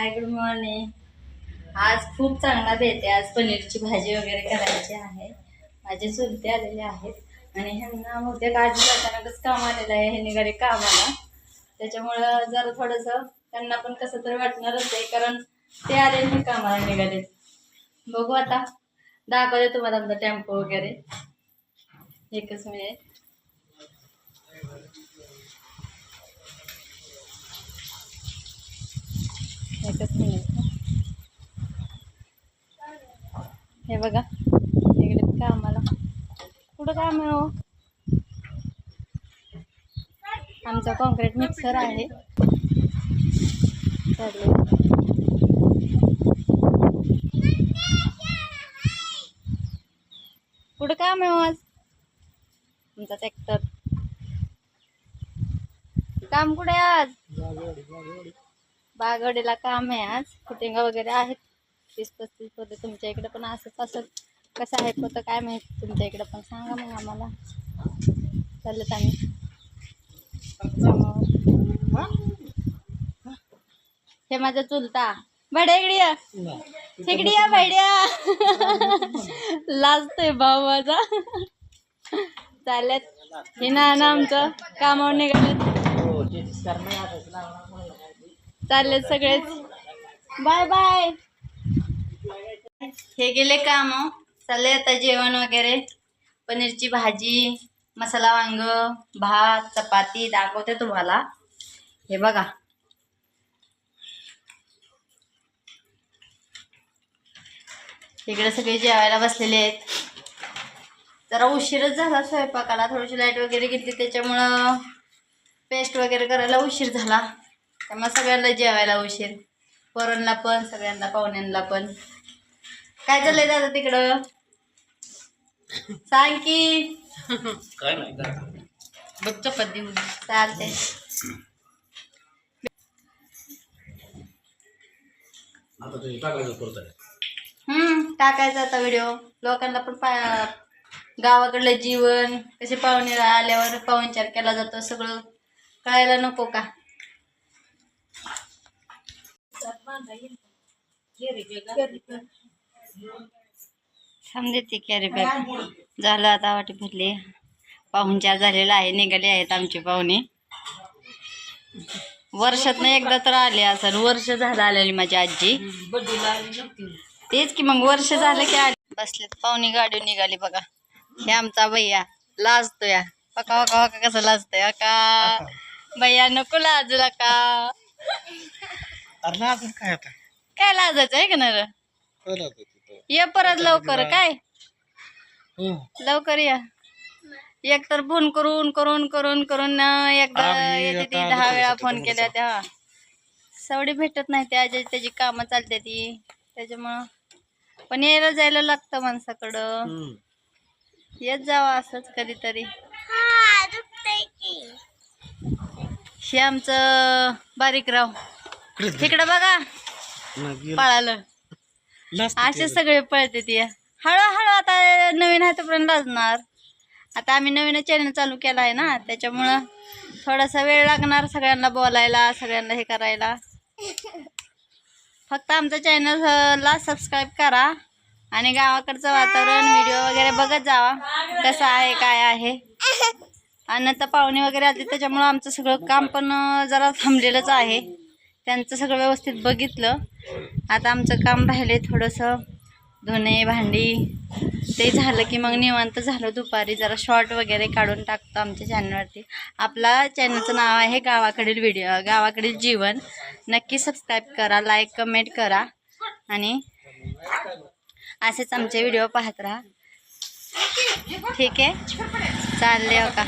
Hi good morning आज खूप चांगला देते आज पनीरची भाजी वगैरे करायची आहे. माझे चुलते आलेले आहेत. आणि ह्यांना बहुतेक आजी अचानकच काम आलेलं आहे. हे निघाले कामाला. त्याच्यामुळं जरा थोडंसं त्यांना पण कसं तरी वाटणारच आहे. कारण ते आले मी कामाला निघाले बघू आता. दाखवते तुम्हाला आमचा टेम्पो वगैरे. एकच मिनिट एकच नाही हे बघा इकडे कामाला कुठं काम आहे हो? आमचा कॉन्क्रीट मिक्सर आहे. चालेल कुठं काम आहे हो आज? आमचा ट्रॅक्टर काम कुठे आज? बागवडीला काम आहे आज. फुटिंगा वगैरे आहेत. तीस पस्तीस होते तुमच्या इकडे पण असंच असं कसं आहे होतं काय माहिती तुमच्या इकडे पण? सांगा मग आम्हाला. चालत आम्ही हे माझा चुलता. बड्या इकडे या. इकडे या लाजतोय भाऊ माझा. चालत हे ना ना आमचं कामावर निघालं चालले सगळेच. Bye bye. हे गेले काम. चालले आता जेवण वगैरे. पनीरची भाजी मसाला वांग भात चपाती दाखवते तुम्हाला. हे बघा. इकडे सगळे जेवायला बसलेले आहेत. जरा उशीरच झाला स्वयंपाकाला. थोडीशी लाइट वगैरे घेतली त्याच्यामुळं पेस्ट वगैरे करायला उशीर झाला. त्यामुळे सगळ्यांना जेवायला उशीर. पोरांना पण सगळ्यांना पाहुण्यांना पण. काय चाललंय दादा तिकडं? सांग की. काय नाही बघ चपाती चालते आता तुझी टाकायचं हम्म टाकायचा आता व्हिडिओ लोकांना पण पा गावाकडलं जीवन कसे पाहुणे आल्यावर पाहुणचार केला जातो सगळं कळायला नको का? समजते ती कॅरी बॅग झालं आता वाटी भरली. पाहुणचार झालेला आहे निघाले आहेत आमचे पाहुणे. वर्षात एकदा तर आले असं. वर्ष झालं आलेली माझी आजी. तेच की मग वर्ष झालं की आले. बसलेत पाहुणे गाडी निघाली बघा. हे आमचा भैया. लाजतोय. पका वका वका कसं लाजतोय. का भैया नको लाजू का अरे काय आता? काय लाजायचं आहे का ना तिथं. ये परत लवकर काय? हो. लवकर या. एक तर फोन करून करून करून करून ना एकदा आम्ही येते ती आता दहा वेळा फोन केल्या त्या. सवडी भेटत नाही त्या ज्या- त्याची कामं चालते ती. त्याच्यामुळं पण यायला जायला लागतं माणसाकडं. येत जावं असंच कधीतरी. हे आमचं बारीक राव. तिकडं बघा. पळालं. असे. सगळे पळते ती. हळूहळू आता नवीन आहे तोपर्यंत लाजणार आता आम्ही नवीन चॅनल चालू केला आहे ना त्याच्यामुळं थोडासा वेळ लागणार सगळ्यांना बोलायला सगळ्यांना हे करायला. फक्त आमच्या चॅनलला सबस्क्राईब करा आणि गावाकडचं वातावरण व्हिडिओ वगैरे बघत जावा. कसं आहे काय आहे. आणि आता पाहुणे वगैरे आले त्याच्यामुळं आमचं सगळं काम पण जरा थांबलेलंच आहे. त्यांचं सगळं व्यवस्थित बघितलं. आता आमचं काम राहिले थोडंसं धुणे भांडी. ते झालं की मग निवांत झालं दुपारी. जरा शॉर्ट वगैरे काढून टाकतो आमच्या चॅनलवरती आपला चॅनलचं नाव आहे गावाकडील व्हिडिओ गावाकडील जीवन. नक्की सबस्क्राईब करा लाईक कमेंट करा. आणि असेच आमचे व्हिडिओ पाहत राहा. ठीक आहे? चालले हो का?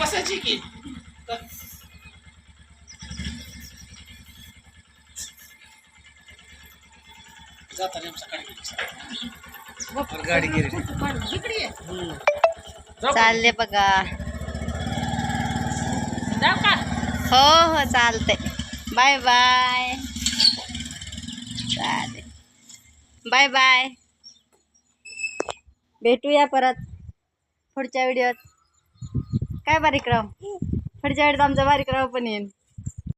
जाताना आमचा गाडी गेली. बरं, गाडी गेली हम्म. चालले बघा. हो हो चालते बाय बाय. चालेल. Bye bye. भेटूया परत पुढच्या व्हिडिओत. काय बारीक राव? पुढच्या व्हिडिओत आमचा बारीक राव पण येईल